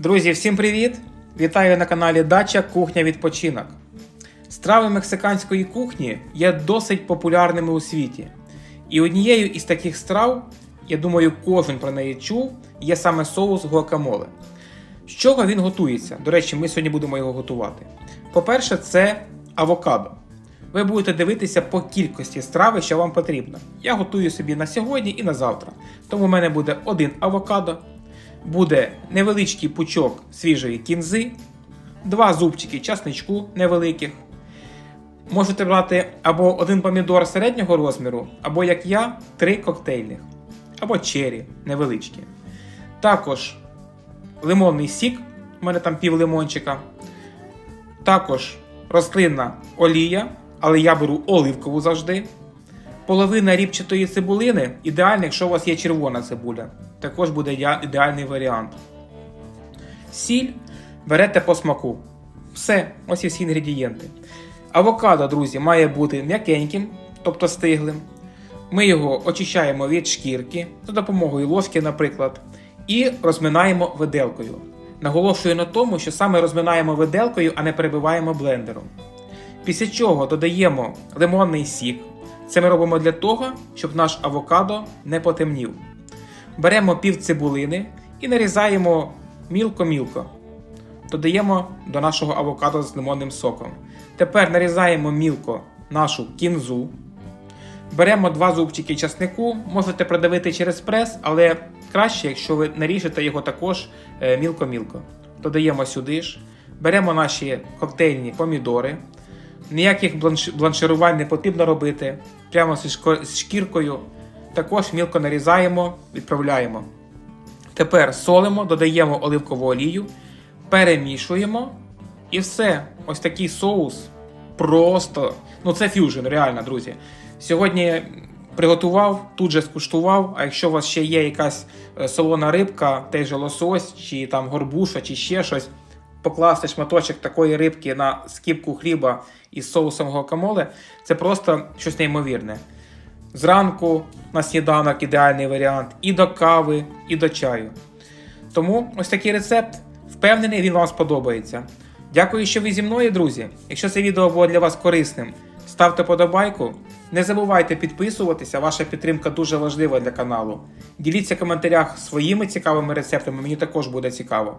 Друзі, всім привіт! Вітаю на каналі Дача Кухня Відпочинок. Страви мексиканської кухні є досить популярними у світі. І однією із таких страв, я думаю, кожен про неї чув, є саме соус гуакамоле. З чого він готується? До речі, ми сьогодні будемо його готувати. По-перше, це авокадо. Ви будете дивитися по кількості страви, що вам потрібно. Я готую собі на сьогодні і на завтра. Тому в мене буде один авокадо, буде невеличкий пучок свіжої кінзи, два зубчики часничку невеликих. Можете брати або один помідор середнього розміру, або як я, три коктейльних, або чері невеличкі. Також лимонний сік, у мене там пів лимончика. Також рослинна олія, але я беру оливкову завжди. Половина ріпчатої цибулини ідеально, якщо у вас є червона цибуля. Також буде ідеальний варіант. Сіль берете по смаку. Все, ось і всі інгредієнти. Авокадо, друзі, має бути м'якеньким, тобто стиглим. Ми його очищаємо від шкірки за допомогою ложки, наприклад, і розминаємо виделкою. Наголошую на тому, що саме розминаємо виделкою, а не перебиваємо блендером. Після чого додаємо лимонний сік. Це ми робимо для того, щоб наш авокадо не потемнів. Беремо пів цибулини і нарізаємо мілко-мілко. Додаємо до нашого авокадо з лимонним соком. Тепер нарізаємо мілко нашу кінзу. Беремо два зубчики часнику, можете продавити через прес, але краще, якщо ви наріжете його також е, мілко-мілко. Додаємо сюди ж. Беремо наші коктейльні помідори. Ніяких бланш- бланширувань не потрібно робити. Прямо з шкіркою. Також мілко нарізаємо, відправляємо. Тепер солимо, додаємо оливкову олію, перемішуємо. І все. Ось такий соус. Просто. Ну, це ф'южн, реально, друзі. Сьогодні приготував, тут же скуштував. А якщо у вас ще є якась е, солона рибка, той же лосось, чи там горбуша, чи ще щось, покласти шматочок такої рибки на скіпку хліба із соусом гуакамоле, це просто щось неймовірне. Зранку на сніданок ідеальний варіант, і до кави, і до чаю. Тому ось такий рецепт. Впевнений, він вам сподобається. Дякую, що ви зі мною, друзі. Якщо це відео було для вас корисним, ставте подобайку. Не забувайте підписуватися, ваша підтримка дуже важлива для каналу. Діліться в коментарях своїми цікавими рецептами, мені також буде цікаво.